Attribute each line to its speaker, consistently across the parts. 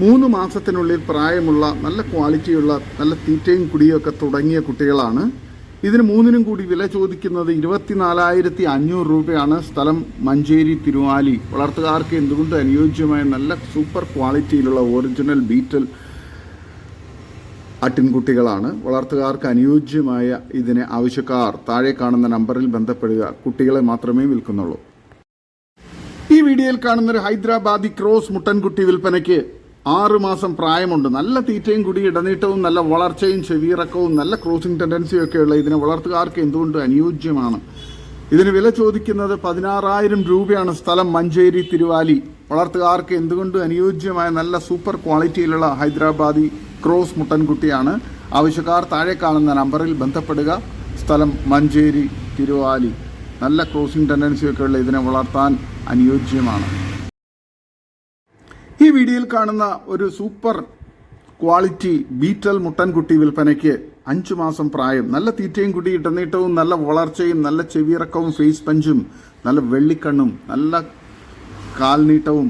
Speaker 1: മൂന്ന് മാസത്തിനുള്ളിൽ പ്രായമുള്ള നല്ല ക്വാളിറ്റിയുള്ള നല്ല തീറ്റയും കുടിയും ഒക്കെ തുടങ്ങിയ കുട്ടികളാണ്. ഇതിന് മൂന്നിനും കൂടി വില ചോദിക്കുന്നത് ഇരുപത്തിനാലായിരത്തി അഞ്ഞൂറ് രൂപയാണ്. സ്ഥലം മഞ്ചേരി തിരുവാലി. വളർത്തുകാർക്ക് എന്തുകൊണ്ട് അനുയോജ്യമായ നല്ല സൂപ്പർ ക്വാളിറ്റിയിലുള്ള ഒറിജിനൽ ബീറ്റൽ ആട്ടിൻകുട്ടികളാണ്? വളർത്തുകാർക്ക് അനുയോജ്യമായ ഇതിനെ ആവശ്യക്കാർ താഴെ കാണുന്ന നമ്പറിൽ ബന്ധപ്പെടുക. കുട്ടികളെ മാത്രമേ വിൽക്കുന്നുള്ളൂ. ഈ വീഡിയോയിൽ കാണുന്ന ഒരു ഹൈദരാബാദി ക്രോസ് മുട്ടൻകുട്ടി വിൽപ്പനയ്ക്ക് ആറ് മാസം പ്രായമുണ്ട്. നല്ല തീറ്റയും കൂടി ഇടനീട്ടവും നല്ല വളർച്ചയും ചെവിയിറക്കവും നല്ല ക്രോസിംഗ് ടെൻഡൻസിയും ഒക്കെയുള്ള ഇതിനെ വളർത്തുകാർക്ക് എന്തുകൊണ്ട് അനുയോജ്യമാണ്? ഇതിന് വില ചോദിക്കുന്നത് പതിനാറായിരം രൂപയാണ് സ്ഥലം മഞ്ചേരി തിരുവാലി. വളർത്തുകാർക്ക് എന്തുകൊണ്ട് അനുയോജ്യമായ നല്ല സൂപ്പർ ക്വാളിറ്റിയിലുള്ള ഹൈദരാബാദി ക്രോസ് മുട്ടൻകുട്ടിയാണ്? ആവശ്യക്കാർ താഴെ കാണുന്ന നമ്പറിൽ ബന്ധപ്പെടുക. സ്ഥലം മഞ്ചേരി തിരുവാലി. നല്ല ക്രോസിംഗ് ടെൻഡൻസിയൊക്കെയുള്ള ഇതിനെ വളർത്താൻ അനുയോജ്യമാണ്. ഈ വീഡിയോയിൽ കാണുന്ന ഒരു സൂപ്പർ ക്വാളിറ്റി ബീറ്റൽ മുട്ടൻകുട്ടി വിൽപ്പനയ്ക്ക് അഞ്ചു മാസം പ്രായം. നല്ല തീറ്റയും കുട്ടി ഇടനീട്ടവും നല്ല വളർച്ചയും നല്ല ചെവിയിറക്കവും ഫേസ് പഞ്ചും നല്ല വെള്ളിക്കണ്ണും നല്ല കാൽനീട്ടവും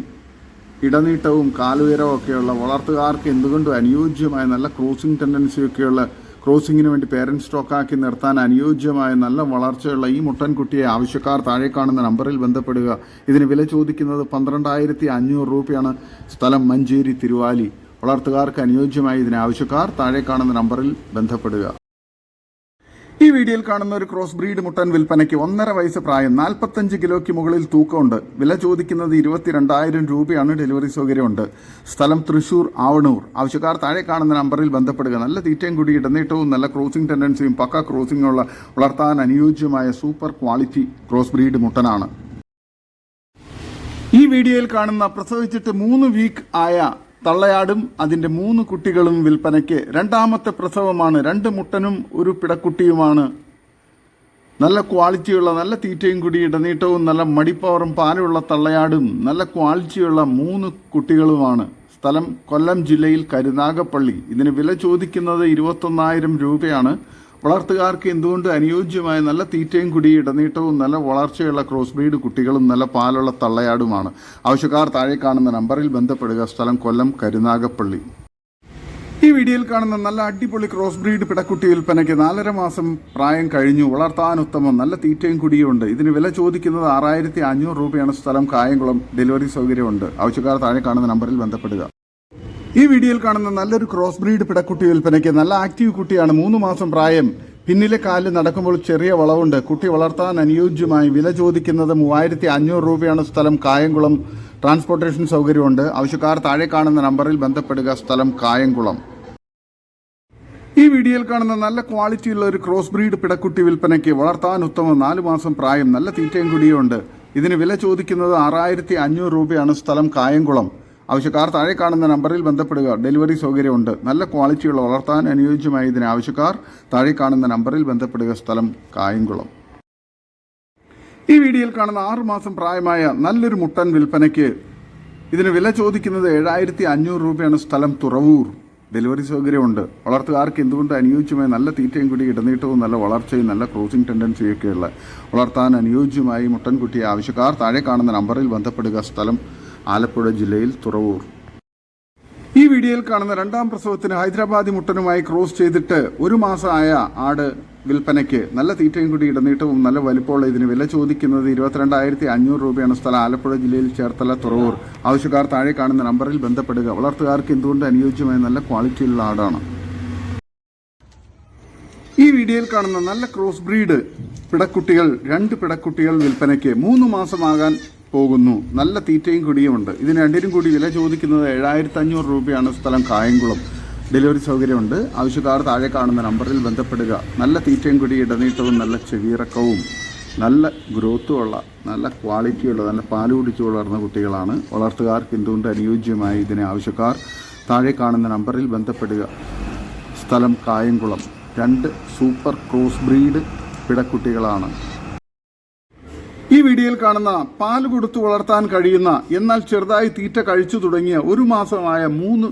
Speaker 1: ഇടനീട്ടവും കാലുയരവും ഒക്കെയുള്ള വളർത്തുകാർക്ക് എന്തുകൊണ്ടും അനുയോജ്യമായ നല്ല ക്രോസിംഗ് ടെൻഡൻസിയൊക്കെയുള്ള ക്രോസിങ്ങിന് വേണ്ടി പേരന്റ് സ്റ്റോക്കാക്കി നിർത്താൻ അനുയോജ്യമായ നല്ല വളർച്ചയുള്ള ഈ മുട്ടൻകുട്ടിയെ ആവശ്യക്കാർ താഴെ കാണുന്ന നമ്പറിൽ ബന്ധപ്പെടുക. ഇതിന് വില ചോദിക്കുന്നത് പന്ത്രണ്ടായിരത്തി അഞ്ഞൂറ് രൂപയാണ്. സ്ഥലം മഞ്ചേരി തിരുവാലി. വളർത്തുകാർക്ക് അനുയോജ്യമായ ഇതിന് ആവശ്യക്കാർ താഴെ കാണുന്ന നമ്പറിൽ ബന്ധപ്പെടുക. ഈ വീഡിയോയിൽ കാണുന്ന ഒരു ക്രോസ് ബ്രീഡ് മുട്ടൻ വിൽപ്പനയ്ക്ക് ഒന്നര വയസ്സ് പ്രായം നാൽപ്പത്തഞ്ച് കിലോയ്ക്ക് മുകളിൽ തൂക്കമുണ്ട്. വില ചോദിക്കുന്നത് ഇരുപത്തിരണ്ടായിരം രൂപയാണ്. ഡെലിവറി സൗകര്യമുണ്ട്. സ്ഥലം തൃശൂർ ആവണൂർ. ആവശ്യക്കാർ താഴെ കാണുന്ന നമ്പറിൽ ബന്ധപ്പെടുക. നല്ല തീറ്റയും കൂടി ഇടനീട്ടവും നല്ല ക്രോസിംഗ് ടെൻഡൻസിയും പക്ക ക്രോസിംഗുള്ള വളർത്താൻ അനുയോജ്യമായ സൂപ്പർ ക്വാളിറ്റി ക്രോസ് ബ്രീഡ് മുട്ടനാണ്. ഈ വീഡിയോയിൽ കാണുന്ന പ്രസവിച്ചിട്ട് മൂന്ന് വീക്ക് ആയ തള്ളയാടും അതിന്റെ മൂന്ന് കുട്ടികളും വിൽപ്പനയ്ക്ക് രണ്ടാമത്തെ പ്രസവമാണ്. രണ്ട് മുട്ടനും ഒരു പിടക്കുട്ടിയുമാണ്. നല്ല ക്വാളിറ്റിയുള്ള നല്ല തീറ്റയും കൂടി ഇടനീട്ടവും നല്ല മടിപ്പവറും പാലുള്ള തള്ളയാടും നല്ല ക്വാളിറ്റിയുള്ള മൂന്ന് കുട്ടികളുമാണ്. സ്ഥലം കൊല്ലം ജില്ലയിൽ കരുനാഗപ്പള്ളി. ഇതിന് വില ചോദിക്കുന്നത് ഇരുപത്തൊന്നായിരം രൂപയാണ്. വളർത്തുകാർക്ക് എന്തുകൊണ്ട് അനുയോജ്യമായ നല്ല തീറ്റയും കുടി ഇടനീട്ടവും നല്ല വളർച്ചയുള്ള ക്രോസ് ബ്രീഡ് കുട്ടികളും നല്ല പാലുള്ള തള്ളയാടുമാണ്? ആവശ്യക്കാർ താഴെ കാണുന്ന നമ്പറിൽ ബന്ധപ്പെടുക. സ്ഥലം കൊല്ലം കരുനാഗപ്പള്ളി. ഈ വീഡിയോയിൽ കാണുന്ന നല്ല അടിപൊളി ക്രോസ് ബ്രീഡ് പിടക്കുട്ടി വിൽപ്പനയ്ക്ക് നാലര മാസം പ്രായം കഴിഞ്ഞു. വളർത്താൻ ഉത്തമം. നല്ല തീറ്റയും കുടിയുമുണ്ട് ഇതിന് വില ചോദിക്കുന്നത് ആറായിരത്തി അഞ്ഞൂറ് രൂപയാണ്. സ്ഥലം കായംകുളം ഡെലിവറി സൗകര്യമുണ്ട്. ആവശ്യക്കാർ താഴെ കാണുന്ന നമ്പറിൽ ബന്ധപ്പെടുക. ഈ വീഡിയോയിൽ കാണുന്ന നല്ലൊരു ക്രോസ് ബ്രീഡ് പിടക്കുട്ടി വിൽപ്പനയ്ക്ക് നല്ല ആക്റ്റീവ് കുട്ടിയാണ്. മൂന്ന് മാസം പ്രായം. പിന്നിലെ കാലിൽ നടക്കുമ്പോൾ ചെറിയ വളവുണ്ട്. കുട്ടി വളർത്താൻ അനുയോജ്യമായി വില ചോദിക്കുന്നത് മൂവായിരത്തി അഞ്ഞൂറ് രൂപയാണ് സ്ഥലം. കായംകുളം ട്രാൻസ്പോർട്ടേഷൻ സൗകര്യമുണ്ട്. ആവശ്യക്കാർ താഴെ കാണുന്ന നമ്പറിൽ ബന്ധപ്പെടുക. സ്ഥലം കായംകുളം. ഈ വീഡിയോയിൽ കാണുന്ന നല്ല ക്വാളിറ്റിയുള്ള ഒരു ക്രോസ് ബ്രീഡ് പിടക്കുട്ടി വിൽപ്പനയ്ക്ക് വളർത്താൻ ഉത്തമം നാല് മാസം പ്രായം. നല്ല തീറ്റയും കുടിയുണ്ട്. ഇതിന് വില ചോദിക്കുന്നത് ആറായിരത്തി അഞ്ഞൂറ് രൂപയാണ് സ്ഥലം കായംകുളം. ആവശ്യക്കാർ താഴെ കാണുന്ന നമ്പറിൽ ബന്ധപ്പെടുക. ഡെലിവറി സൗകര്യമുണ്ട്. നല്ല ക്വാളിറ്റിയുള്ള വളർത്താൻ അനുയോജ്യമായ ഇതിന് ആവശ്യക്കാർ താഴെ കാണുന്ന നമ്പറിൽ ബന്ധപ്പെടുക. സ്ഥലം കായംകുളം. ഈ വീഡിയോയിൽ കാണുന്ന ആറുമാസം പ്രായമായ നല്ലൊരു മുട്ടൻ വിൽപ്പനയ്ക്ക് ഇതിന് വില ചോദിക്കുന്നത് ഏഴായിരത്തി അഞ്ഞൂറ് രൂപയാണ് സ്ഥലം തുറവൂർ. ഡെലിവറി സൗകര്യമുണ്ട്. വളർത്തുകാർക്ക് എന്തുകൊണ്ട് അനുയോജ്യമായ നല്ല തീറ്റയും കൂടി ഇടനീട്ടവും നല്ല വളർച്ചയും നല്ല ക്രോസിംഗ് ടെൻഡൻസിയൊക്കെയുള്ള വളർത്താൻ അനുയോജ്യമായി മുട്ടൻകുട്ടിയെ ആവശ്യക്കാർ താഴെ കാണുന്ന നമ്പറിൽ ബന്ധപ്പെടുക. സ്ഥലം ആലപ്പുഴ ജില്ലയിൽ തുറവൂർ. ഈ വീഡിയോയിൽ കാണുന്ന രണ്ടാം പ്രസവത്തിന് ഹൈദരാബാദി മുട്ടനുമായി ക്രോസ് ചെയ്തിട്ട് ഒരു മാസമായ ആട് വിൽപ്പനയ്ക്ക് നല്ല തീറ്റയും കൂടി ഇടനീട്ടവും നല്ല വലിപ്പമുള്ള ഇതിന് വില ചോദിക്കുന്നത് ഇരുപത്തിരണ്ടായിരത്തി അഞ്ഞൂറ് രൂപയാണ് സ്ഥലം. ആലപ്പുഴ ജില്ലയിൽ ചേർത്തല തുറവൂർ. ആവശ്യക്കാർ താഴെ കാണുന്ന നമ്പറിൽ ബന്ധപ്പെടുക. വളർത്തുകാർക്ക് എന്തുകൊണ്ട് അനുയോജ്യമായ നല്ല ക്വാളിറ്റിയുള്ള ആടാണ്. ഈ വീഡിയോയിൽ കാണുന്ന നല്ല ക്രോസ് ബ്രീഡ് പിടക്കുട്ടികൾ രണ്ട് പിടക്കുട്ടികൾ വിൽപ്പനയ്ക്ക് മൂന്ന് മാസമാകാൻ പോകുന്നു. നല്ല തീറ്റയും കുടിയുമുണ്ട് ഇതിന് രണ്ടിനും കൂടി വില ചോദിക്കുന്നത് ഏഴായിരത്തി അഞ്ഞൂറ് രൂപയാണ് സ്ഥലം കായംകുളം. ഡെലിവറി സൗകര്യമുണ്ട്. ആവശ്യക്കാർ താഴെ കാണുന്ന നമ്പറിൽ ബന്ധപ്പെടുക. നല്ല തീറ്റയും കുടി ഇടനീട്ടവും നല്ല ചെവിയിറക്കവും നല്ല ഗ്രോത്തുമുള്ള നല്ല ക്വാളിറ്റിയുള്ള നല്ല പാൽ കുടിച്ച് വളർന്ന കുട്ടികളാണ്. വളർത്തുകാർക്ക് എന്തുകൊണ്ട് അനുയോജ്യമായി ഇതിനെ ആവശ്യക്കാർ താഴെ കാണുന്ന നമ്പറിൽ ബന്ധപ്പെടുക. സ്ഥലം കായംകുളം. രണ്ട് സൂപ്പർ ക്രോസ് ബ്രീഡ് പിടക്കുട്ടികളാണ്. വീഡിയോയിൽ കാണുന്ന പാൽ കൊടുത്തു വളർത്താൻ കഴിയുന്ന എന്നാൽ ചെറുതായി തീറ്റ കഴിച്ചു തുടങ്ങിയ ഒരു മാസമായ മൂന്ന്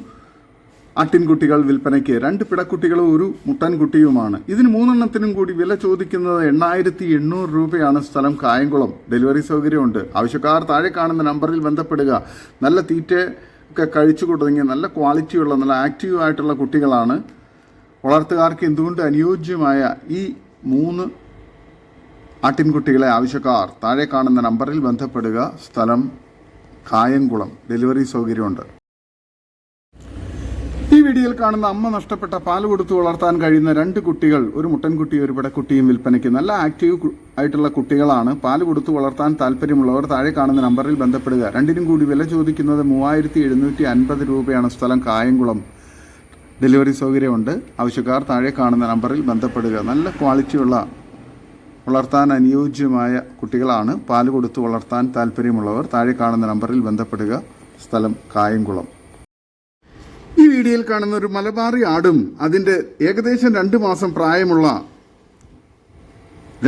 Speaker 1: ആട്ടിൻകുട്ടികൾ വിൽപ്പനയ്ക്ക് രണ്ട് പിടക്കുട്ടികളും ഒരു മുട്ടൻകുട്ടിയുമാണ്. ഇതിന് മൂന്നെണ്ണത്തിനും കൂടി വില ചോദിക്കുന്നത് എണ്ണായിരത്തി എണ്ണൂറ് രൂപയാണ്. സ്ഥലം കായംകുളം. ഡെലിവറി സൗകര്യമുണ്ട്. ആവശ്യക്കാർ താഴെ കാണുന്ന നമ്പറിൽ ബന്ധപ്പെടുക. നല്ല തീറ്റ ഒക്കെ കഴിച്ചു തുടങ്ങിയ നല്ല ക്വാളിറ്റിയുള്ള നല്ല ആക്റ്റീവ് ആയിട്ടുള്ള കുട്ടികളാണ്. വളർത്തുകാർക്ക് എന്തുകൊണ്ട് അനുയോജ്യമായ ഈ മൂന്ന് ആട്ടിൻകുട്ടികളെ ആവശ്യക്കാർ താഴെ കാണുന്ന നമ്പറിൽ ബന്ധപ്പെടുക. സ്ഥലം കായംകുളം. ഡെലിവറി സൗകര്യമുണ്ട്. ഈ വീഡിയോയിൽ കാണുന്ന അമ്മ നഷ്ടപ്പെട്ട പാൽ കൊടുത്ത് വളർത്താൻ കഴിയുന്ന രണ്ട് കുട്ടികൾ ഒരു മുട്ടൻകുട്ടി ഒരു പിടക്കുട്ടിയും വിൽപ്പനയ്ക്ക് നല്ല ആക്റ്റീവ് ആയിട്ടുള്ള കുട്ടികളാണ്. പാൽ കൊടുത്തു വളർത്താൻ താല്പര്യമുള്ളവർ താഴെ കാണുന്ന നമ്പറിൽ ബന്ധപ്പെടുക. രണ്ടിനും കൂടി വില ചോദിക്കുന്നത് മൂവായിരത്തി എഴുന്നൂറ്റി അൻപത് രൂപയാണ്. സ്ഥലം കായംകുളം. ഡെലിവറി സൗകര്യമുണ്ട്. ആവശ്യക്കാർ താഴെ കാണുന്ന നമ്പറിൽ ബന്ധപ്പെടുക. നല്ല ക്വാളിറ്റിയുള്ള വളർത്താൻ അനുയോജ്യമായ കുട്ടികളാണ്. പാൽ കൊടുത്തു വളർത്താൻ താല്പര്യമുള്ളവർ താഴെ കാണുന്ന നമ്പറിൽ ബന്ധപ്പെടുക. സ്ഥലം കായംകുളം. ഈ വീഡിയോയിൽ കാണുന്ന ഒരു മലബാറി ആടും അതിന്റെ ഏകദേശം രണ്ട് മാസം പ്രായമുള്ള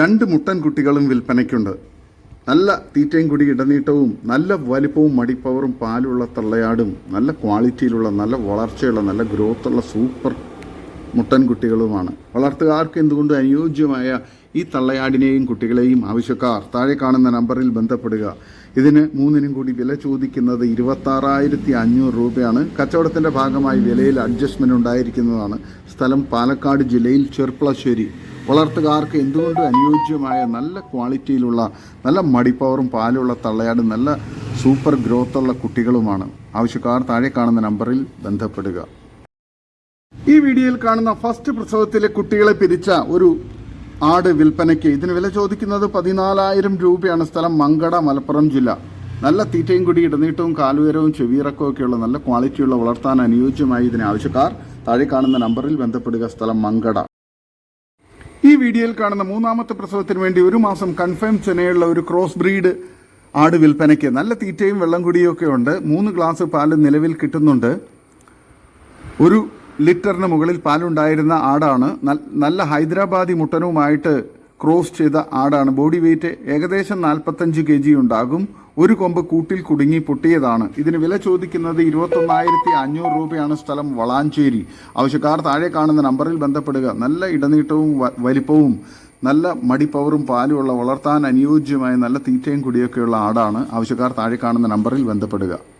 Speaker 1: രണ്ട് മുട്ടൻ കുട്ടികളും വിൽപ്പനയ്ക്കുണ്ട്. നല്ല തീറ്റയും കുടി ഇടനീട്ടവും നല്ല വലിപ്പവും മടിപ്പവറും പാലുള്ള തള്ളയാടും നല്ല ക്വാളിറ്റിയിലുള്ള നല്ല വളർച്ചയുള്ള നല്ല ഗ്രോത്തുള്ള സൂപ്പർ മുട്ടൻ കുട്ടികളുമാണ്. വളർത്തുകാർക്ക് എന്തുകൊണ്ട് അനുയോജ്യമായ ഈ തള്ളയാടിനെയും കുട്ടികളെയും ആവശ്യക്കാർ താഴെ കാണുന്ന നമ്പറിൽ ബന്ധപ്പെടുക. ഇതിന് മൂന്നിനും കൂടി വില ചോദിക്കുന്നത് ഇരുപത്താറായിരത്തി അഞ്ഞൂറ് രൂപയാണ്. കച്ചവടത്തിന്റെ ഭാഗമായി വിലയിൽ അഡ്ജസ്റ്റ്മെന്റ് ഉണ്ടായിരിക്കുന്നതാണ്. സ്ഥലം പാലക്കാട് ജില്ലയിൽ ചെർപ്പളശ്ശേരി. വളർത്തുകാർക്ക് എന്തുകൊണ്ട് അനുയോജ്യമായ നല്ല ക്വാളിറ്റിയിലുള്ള നല്ല മടിപ്പവറും പാലുള്ള തള്ളയാട് നല്ല സൂപ്പർ ഗ്രോത്തുള്ള കുട്ടികളുമാണ്? ആവശ്യക്കാർ താഴെ കാണുന്ന നമ്പറിൽ ബന്ധപ്പെടുക. ഈ വീഡിയോയിൽ കാണുന്ന ഫസ്റ്റ് പ്രസവത്തിലെ കുട്ടികളെ പിരിച്ച ഒരു ആട് വിൽപ്പനയ്ക്ക് ഇതിന് വില ചോദിക്കുന്നത് പതിനാലായിരം രൂപയാണ് സ്ഥലം മങ്കട മലപ്പുറം ജില്ല. നല്ല തീറ്റയും കൂടി ഇടനീട്ടവും കാലുയരവും ചെവിയിറക്കവും ഒക്കെയുള്ള നല്ല ക്വാളിറ്റിയുള്ള വളർത്താൻ അനുയോജ്യമായി ഇതിന് ആവശ്യക്കാർ. താഴെ കാണുന്ന നമ്പറിൽ ബന്ധപ്പെടുക സ്ഥലം മങ്കട. ഈ വീഡിയോയിൽ കാണുന്ന മൂന്നാമത്തെ പ്രസവത്തിന് വേണ്ടി ഒരു മാസം കൺഫേം ചെനയുള്ള ഒരു ക്രോസ് ബ്രീഡ് ആട് വിൽപ്പനയ്ക്ക് നല്ല തീറ്റയും വെള്ളം കുടിയും ഒക്കെ ഉണ്ട്. മൂന്ന് ഗ്ലാസ് പാൽ നിലവിൽ കിട്ടുന്നുണ്ട്. ഒരു ലിറ്ററിന് മുകളിൽ പാലുണ്ടായിരുന്ന ആടാണ്. നല്ല ഹൈദരാബാദി മുട്ടനുമായിട്ട് ക്രോസ് ചെയ്ത ആടാണ്. ബോഡി വെയിറ്റ് ഏകദേശം നാൽപ്പത്തഞ്ച് കെ ജി ഉണ്ടാകും. ഒരു കൊമ്പ് കൂട്ടിൽ കുടുങ്ങി പൊട്ടിയതാണ്. ഇതിന് വില ചോദിക്കുന്നത് ഇരുപത്തൊന്നായിരത്തി അഞ്ഞൂറ് രൂപയാണ് സ്ഥലം വളാഞ്ചേരി. ആവശ്യക്കാർ താഴെ കാണുന്ന നമ്പറിൽ ബന്ധപ്പെടുക. നല്ല ഇടനീട്ടവും വലിപ്പവും നല്ല മടിപ്പവറും പാലുമുള്ള വളർത്താൻ അനുയോജ്യമായ നല്ല തീറ്റയും കുടിയൊക്കെയുള്ള ആടാണ്. ആവശ്യക്കാർ താഴെ കാണുന്ന നമ്പറിൽ ബന്ധപ്പെടുക.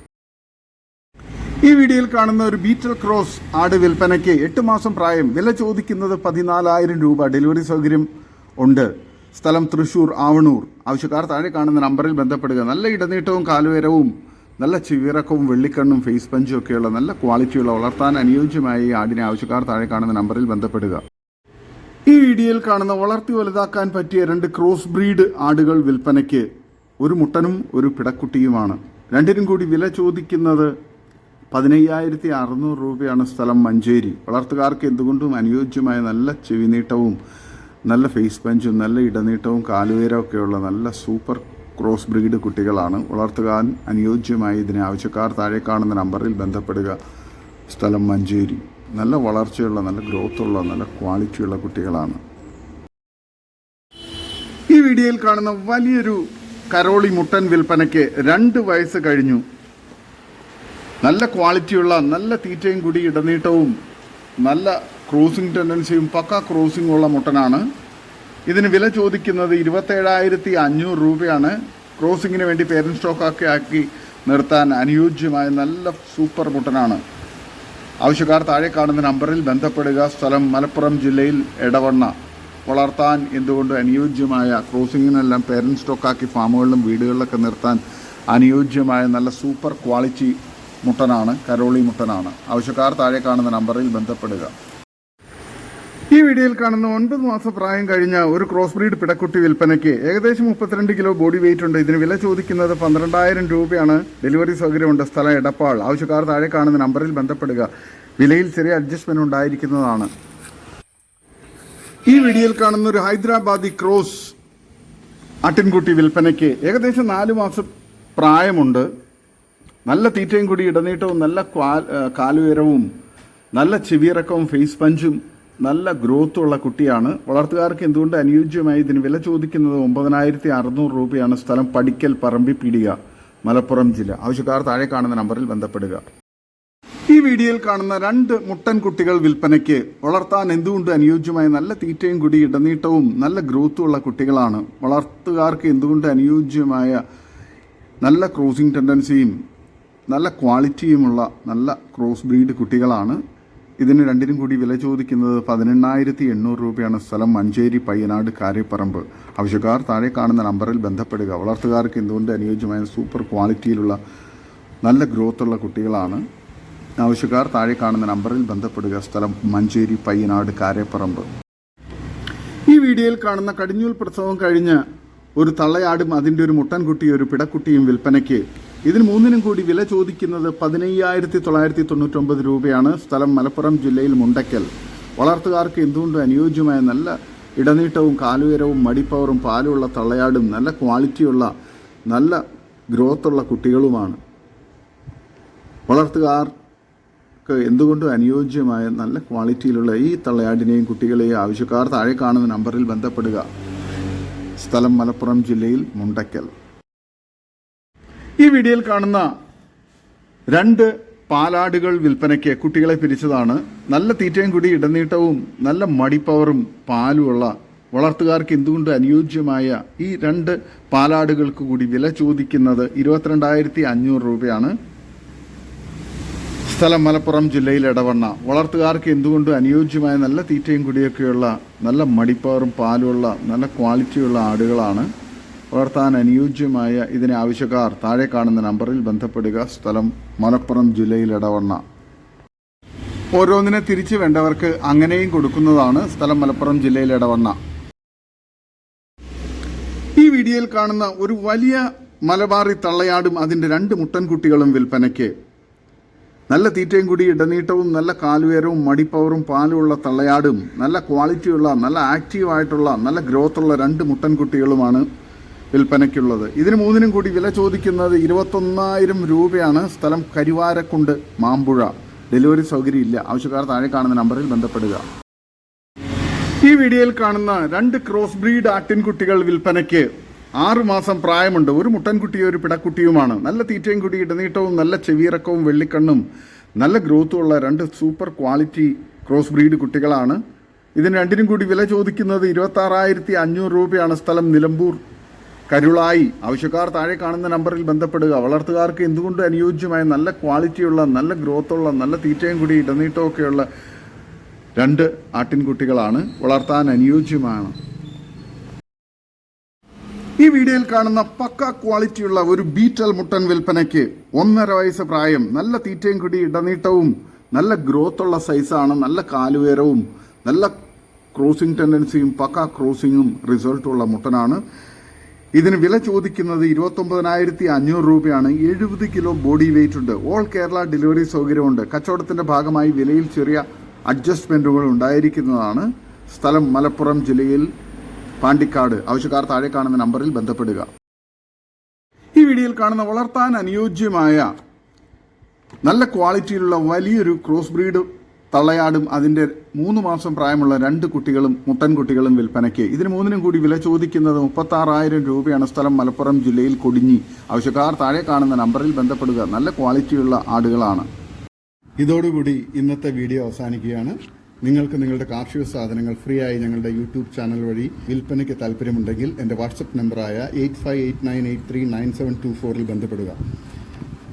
Speaker 1: ഈ വീഡിയോയിൽ കാണുന്ന ഒരു ബീറ്റൽ ക്രോസ് ആട് വിൽപ്പനയ്ക്ക് എട്ട് മാസം പ്രായം. വില ചോദിക്കുന്നത് പതിനാലായിരം രൂപ. ഡെലിവറി സൗകര്യം ഉണ്ട്. സ്ഥലം തൃശൂർ ആവണൂർ. ആവശ്യക്കാർ താഴെ കാണുന്ന നമ്പറിൽ ബന്ധപ്പെടുക. നല്ല ഇടനീട്ടവും കാലുയരവും നല്ല ചിവിറക്കവും വെള്ളിക്കണ്ണും ഫേസ് പഞ്ചും ഒക്കെയുള്ള നല്ല ക്വാളിറ്റിയുള്ള വളർത്താൻ അനുയോജ്യമായ ഈ ആടിനെ ആവശ്യക്കാർ താഴെ കാണുന്ന നമ്പറിൽ ബന്ധപ്പെടുക. ഈ വീഡിയോയിൽ കാണുന്ന വളർത്തി വലുതാക്കാൻ പറ്റിയ രണ്ട് ക്രോസ് ബ്രീഡ് ആടുകൾ വിൽപ്പനയ്ക്ക് ഒരു മുട്ടനും ഒരു പിടക്കുട്ടിയുമാണ്. രണ്ടിനും കൂടി വില ചോദിക്കുന്നത് പതിനയ്യായിരത്തി അറുന്നൂറ് രൂപയാണ് സ്ഥലം മഞ്ചേരി. വളർത്തുകാർക്ക് എന്തുകൊണ്ടും അനുയോജ്യമായ നല്ല ചെവിനീട്ടവും നല്ല ഫേസ് പഞ്ചും നല്ല ഇടനീട്ടവും കാലുവേരമൊക്കെയുള്ള നല്ല സൂപ്പർ ക്രോസ് ബ്രീഡ് കുട്ടികളാണ് വളർത്തുകാൻ അനുയോജ്യമായി ഇതിനെ. ആവശ്യക്കാർ താഴെ കാണുന്ന നമ്പറിൽ ബന്ധപ്പെടുക. സ്ഥലം മഞ്ചേരി. നല്ല വളർച്ചയുള്ള നല്ല ഗ്രോത്തുള്ള നല്ല ക്വാളിറ്റിയുള്ള കുട്ടികളാണ്. ഈ വീഡിയോയിൽ കാണുന്ന വലിയൊരു കരോളി മുട്ടൻ വിൽപ്പനയ്ക്ക് രണ്ട് വയസ്സ് കഴിഞ്ഞു. നല്ല ക്വാളിറ്റിയുള്ള നല്ല തീറ്റയും കൂടി ഇടനീട്ടവും നല്ല ക്രോസിംഗ് ടെൻഡൻസിയും പക്ക ക്രോസിംഗ് ഉള്ള മുട്ടനാണ്. ഇതിന് വില ചോദിക്കുന്നത് ഇരുപത്തേഴായിരത്തി അഞ്ഞൂറ് രൂപയാണ്. ക്രോസിങ്ങിന് വേണ്ടി പേരന്റ് സ്റ്റോക്കൊക്കെ ആക്കി നിർത്താൻ അനുയോജ്യമായ നല്ല സൂപ്പർ മുട്ടനാണ്. ആവശ്യക്കാർ താഴെ കാണുന്ന നമ്പറിൽ ബന്ധപ്പെടുക. സ്ഥലം മലപ്പുറം ജില്ലയിൽ എടവണ്ണ. വളർത്താൻ എന്തുകൊണ്ട് അനുയോജ്യമായ ക്രോസിങ്ങിനെല്ലാം പേരന്റ് സ്റ്റോക്കാക്കി ഫാമുകളിലും വീടുകളിലൊക്കെ നിർത്താൻ അനുയോജ്യമായ നല്ല സൂപ്പർ ക്വാളിറ്റി മുട്ടനാണ് കരോളി മുട്ടനാണ്. ആവശ്യക്കാർ താഴെ കാണുന്ന നമ്പറിൽ ബന്ധപ്പെടുക. ഈ വീഡിയോയിൽ കാണുന്ന ഒൻപത് മാസം പ്രായം കഴിഞ്ഞ ഒരു ക്രോസ് ബ്രീഡ് പിടക്കുട്ടി വിൽപ്പനയ്ക്ക് ഏകദേശം മുപ്പത്തിരണ്ട് കിലോ ബോഡി വെയിറ്റ് ഉണ്ട്. ഇതിന് വില ചോദിക്കുന്നത് പന്ത്രണ്ടായിരം രൂപയാണ്. ഡെലിവറി സൗകര്യമുണ്ട്. സ്ഥലം എടപ്പാൾ. ആവശ്യക്കാർ താഴെ കാണുന്ന നമ്പറിൽ ബന്ധപ്പെടുക. വിലയിൽ ചെറിയ അഡ്ജസ്റ്റ്മെന്റ് ഉണ്ടായിരിക്കുന്നതാണ്. ഈ വീഡിയോയിൽ കാണുന്ന ഒരു ഹൈദരാബാദി ക്രോസ് ആട്ടിൻകുട്ടി വിൽപ്പനയ്ക്ക് ഏകദേശം നാല് മാസം പ്രായമുണ്ട്. നല്ല തീറ്റയും കൂടി ഇടനീട്ടവും നല്ല കാലുയരവും നല്ല ചെവിയിറക്കവും ഫേസ് പഞ്ചും നല്ല ഗ്രോത്തും ഉള്ള കുട്ടിയാണ്. വളർത്തുകാർക്ക് എന്തുകൊണ്ട് അനുയോജ്യമായി ഇതിന് വില ചോദിക്കുന്നത് ഒമ്പതിനായിരത്തി അറുന്നൂറ് രൂപയാണ് സ്ഥലം പടിക്കൽ പറമ്പി പീടിക മലപ്പുറം ജില്ല. ആവശ്യക്കാർ താഴെ കാണുന്ന നമ്പറിൽ ബന്ധപ്പെടുക. ഈ വീഡിയോയിൽ കാണുന്ന രണ്ട് മുട്ടൻ കുട്ടികൾ വിൽപ്പനയ്ക്ക് വളർത്താൻ എന്തുകൊണ്ട് അനുയോജ്യമായ നല്ല തീറ്റയും കൂടി ഇടനീട്ടവും നല്ല ഗ്രോത്തും ഉള്ള കുട്ടികളാണ്. വളർത്തുകാർക്ക് എന്തുകൊണ്ട് അനുയോജ്യമായ നല്ല ക്രോസിംഗ് ടെൻഡൻസിയും നല്ല ക്വാളിറ്റിയുമുള്ള നല്ല ക്രോസ് ബ്രീഡ് കുട്ടികളാണ്. ഇതിന് രണ്ടിനും കൂടി വില ചോദിക്കുന്നത് പതിനെണ്ണായിരത്തി എണ്ണൂറ് രൂപയാണ്. സ്ഥലം മഞ്ചേരി പയ്യനാട് കാര്യപ്പറമ്പ് ആവശ്യക്കാർ താഴെ കാണുന്ന നമ്പറിൽ ബന്ധപ്പെടുക. വളർത്തുകാർക്ക് എന്തുകൊണ്ട് അനുയോജ്യമായ സൂപ്പർ ക്വാളിറ്റിയിലുള്ള നല്ല ഗ്രോത്തുള്ള കുട്ടികളാണ്? ആവശ്യക്കാർ താഴെ കാണുന്ന നമ്പറിൽ ബന്ധപ്പെടുക. സ്ഥലം മഞ്ചേരി പയ്യനാട് കാരേപ്പറമ്പ്. ഈ വീഡിയോയിൽ കാണുന്ന കടിഞ്ഞൂൽ പ്രസവം കഴിഞ്ഞ് ഒരു തള്ളയാടും അതിന്റെ ഒരു മുട്ടൻകുട്ടിയും ഒരു പിടക്കുട്ടിയും വിൽപ്പനയ്ക്ക് ഇതിന് മൂന്നിനും കൂടി വില ചോദിക്കുന്നത് പതിനയ്യായിരത്തി തൊള്ളായിരത്തി തൊണ്ണൂറ്റൊമ്പത് രൂപയാണ്. സ്ഥലം മലപ്പുറം ജില്ലയിൽ മുണ്ടയ്ക്കൽ വളർത്തുകാർക്ക് എന്തുകൊണ്ടും അനുയോജ്യമായ നല്ല ഇടനീട്ടവും കാലുയരവും മടിപ്പവറും പാലുള്ള തള്ളയാടും നല്ല ക്വാളിറ്റിയുള്ള നല്ല ഗ്രോത്തുള്ള കുട്ടികളുമാണ്. വളർത്തുകാർക്ക് എന്തുകൊണ്ടും അനുയോജ്യമായ നല്ല ക്വാളിറ്റിയിലുള്ള ഈ തള്ളയാടിനെയും കുട്ടികളെയും ആവശ്യക്കാർ താഴെ കാണുന്ന നമ്പറിൽ ബന്ധപ്പെടുക. സ്ഥലം മലപ്പുറം ജില്ലയിൽ മുണ്ടയ്ക്കൽ ഈ വീഡിയോയിൽ കാണുന്ന രണ്ട് പാലാടുകൾ വിൽപ്പനയ്ക്ക് കുട്ടികളെ പിരിച്ചതാണ്. നല്ല തീറ്റയും കൂടി ഇടനീട്ടവും നല്ല മടിപ്പവറും പാലുമുള്ള വളർത്തുകാർക്ക് എന്തുകൊണ്ട് അനുയോജ്യമായ ഈ രണ്ട് പാലാടുകൾക്ക് കൂടി വില ചോദിക്കുന്നത് ഇരുപത്തിരണ്ടായിരത്തി അഞ്ഞൂറ് രൂപയാണ്. സ്ഥലം മലപ്പുറം ജില്ലയിൽ ഇടവണ്ണ വളർത്തുകാർക്ക് എന്തുകൊണ്ട് അനുയോജ്യമായ നല്ല തീറ്റയും കൂടിയൊക്കെയുള്ള നല്ല മടിപ്പവറും പാലുമുള്ള നല്ല ക്വാളിറ്റിയുള്ള ആടുകളാണ്. വളർത്താൻ അനുയോജ്യമായ ഇതിന് ആവശ്യക്കാർ താഴെ കാണുന്ന നമ്പറിൽ ബന്ധപ്പെടുക. സ്ഥലം മലപ്പുറം ജില്ലയിൽ ഇടവണ്ണ ഓരോന്നിനെ തിരിച്ചു വേണ്ടവർക്ക് അങ്ങനെയും കൊടുക്കുന്നതാണ് സ്ഥലം മലപ്പുറം ജില്ലയിൽ ഇടവണ്ണ ഈ വീഡിയോയിൽ കാണുന്ന ഒരു വലിയ മലബാറി തള്ളയാടും അതിന്റെ രണ്ട് മുട്ടൻകുട്ടികളും വിൽപ്പനയ്ക്ക്. നല്ല തീറ്റയും കൂടി ഇടനീട്ടവും നല്ല കാലുയരവും മടിപ്പവറും പാലുമുള്ള തള്ളയാടും നല്ല ക്വാളിറ്റിയുള്ള നല്ല ആക്റ്റീവായിട്ടുള്ള നല്ല ഗ്രോത്തുള്ള രണ്ട് മുട്ടൻകുട്ടികളുമാണ് വിൽപ്പനയ്ക്കുള്ളത്. ഇതിന് മൂന്നിനും കൂടി വില ചോദിക്കുന്നത് ഇരുപത്തൊന്നായിരം രൂപയാണ്. സ്ഥലം കരിവാരക്കുണ്ട് മാമ്പുഴ. ഡെലിവറി സൗകര്യം ഇല്ല ആവശ്യക്കാർ താഴെ കാണുന്ന നമ്പറിൽ ബന്ധപ്പെടുക. ഈ വീഡിയോയിൽ കാണുന്ന രണ്ട് ക്രോസ് ബ്രീഡ് ആട്ടിൻകുട്ടികൾ വിൽപ്പനയ്ക്ക് ആറുമാസം പ്രായമുണ്ട്. ഒരു മുട്ടൻകുട്ടിയും ഒരു പിടക്കുട്ടിയുമാണ്. നല്ല തീറ്റയും കുടി ഇടനീട്ടവും നല്ല ചെവിയിറക്കവും വെള്ളിക്കണ്ണും നല്ല ഗ്രോത്തും ഉള്ള രണ്ട് സൂപ്പർ ക്വാളിറ്റി ക്രോസ് ബ്രീഡ് കുട്ടികളാണ്. ഇതിന് രണ്ടിനും കൂടി വില ചോദിക്കുന്നത് ഇരുപത്താറായിരത്തി അഞ്ഞൂറ് രൂപയാണ്. സ്ഥലം നിലമ്പൂർ. കരുളായി. ആവശ്യക്കാർ താഴെ കാണുന്ന നമ്പറിൽ ബന്ധപ്പെടുക. വളർത്തുകാർക്ക് എന്തുകൊണ്ട് അനുയോജ്യമായ നല്ല ക്വാളിറ്റിയുള്ള നല്ല ഗ്രോത്തുള്ള നല്ല തീറ്റയും കൂടി ഇടനീട്ടമൊക്കെയുള്ള രണ്ട് ആട്ടിൻകുട്ടികളാണ് വളർത്താൻ അനുയോജ്യമാണ്. ഈ വീഡിയോയിൽ കാണുന്ന പക്ക ക്വാളിറ്റിയുള്ള ഒരു ബീറ്റൽ മുട്ടൻ വിൽപ്പനയ്ക്ക് ഒന്നര വയസ്സ് പ്രായം നല്ല തീറ്റയും കൂടി ഇടനീട്ടവും നല്ല ഗ്രോത്തുള്ള സൈസാണ് നല്ല കാലുയരവും നല്ല ക്രോസിംഗ് ടെൻഡൻസിയും പക്ക ക്രോസിങ്ങും റിസൾട്ടുള്ള മുട്ടനാണ്. ഇതിന് വില ചോദിക്കുന്നത് ഇരുപത്തൊമ്പതിനായിരത്തി അഞ്ഞൂറ് രൂപയാണ്. എഴുപത് കിലോ ബോഡി വെയിറ്റ് ഉണ്ട്. ഓൾ കേരള ഡെലിവറി സൗകര്യമുണ്ട്. കച്ചവടത്തിന്റെ ഭാഗമായി വിലയിൽ ചെറിയ അഡ്ജസ്റ്റ്മെന്റുകൾ ഉണ്ടായിരിക്കുന്നതാണ്. സ്ഥലം മലപ്പുറം ജില്ലയിൽ പാണ്ടിക്കാട്. ആവശ്യക്കാർ താഴെ കാണുന്ന നമ്പറിൽ ബന്ധപ്പെടുക. ഈ വീഡിയോയിൽ കാണുന്ന വളർത്താൻ അനുയോജ്യമായ നല്ല ക്വാളിറ്റിയിലുള്ള വലിയൊരു ക്രോസ് ബ്രീഡ് തള്ളയാടും അതിന്റെ മൂന്ന് മാസം പ്രായമുള്ള രണ്ട് കുട്ടികളും മുട്ടൻകുട്ടികളും വിൽപ്പനയ്ക്ക്. ഇതിന് മൂന്നിനും കൂടി വില ചോദിക്കുന്നത് മുപ്പത്താറായിരം രൂപയാണ്. സ്ഥലം മലപ്പുറം ജില്ലയിൽ കൊടിഞ്ഞി. ആവശ്യക്കാർ താഴെ കാണുന്ന നമ്പറിൽ ബന്ധപ്പെടുക. നല്ല ക്വാളിറ്റിയുള്ള ആടുകളാണ്. ഇതോടുകൂടി ഇന്നത്തെ വീഡിയോ അവസാനിക്കുകയാണ്. നിങ്ങൾക്ക് നിങ്ങളുടെ കാർഷിക സാധനങ്ങൾ ഫ്രീ ആയി ഞങ്ങളുടെ യൂട്യൂബ് ചാനൽ വഴി വിൽപ്പനയ്ക്ക് താല്പര്യമുണ്ടെങ്കിൽ എന്റെ വാട്സപ്പ് നമ്പറായ eight five eight nine eight three nine seven two ഫോറിൽ ബന്ധപ്പെടുക.